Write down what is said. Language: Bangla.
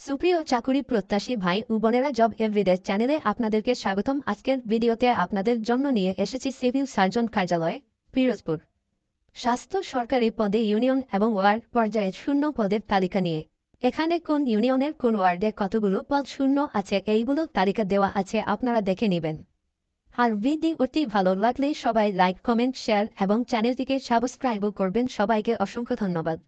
সুপ্রিয় চাকুরি প্রত্যাশী ভাই ও বোনেরা জব এভরিডে চ্যানেলে আপনাদেরকে স্বাগতম। আজকের ভিডিওতে আপনাদের জন্য নিয়ে এসেছি সিভিল সার্জন কার্যালয়, পিরোজপুর। স্বাস্থ্য সরকারি পদে ইউনিয়ন এবং ওয়ার্ড পর্যায়ে শূন্য পদের তালিকা নিয়ে। এখানে কোন ইউনিয়নের কোন ওয়ার্ডে কতগুলো পদ শূন্য আছে এইগুলো তালিকা দেওয়া আছে আপনারা দেখে নেবেন। আর ভিডিওটি ভালো লাগলে সবাই লাইক, কমেন্ট, শেয়ার এবং চ্যানেলটিকে সাবস্ক্রাইবও করবেন। সবাইকে অসংখ্য ধন্যবাদ।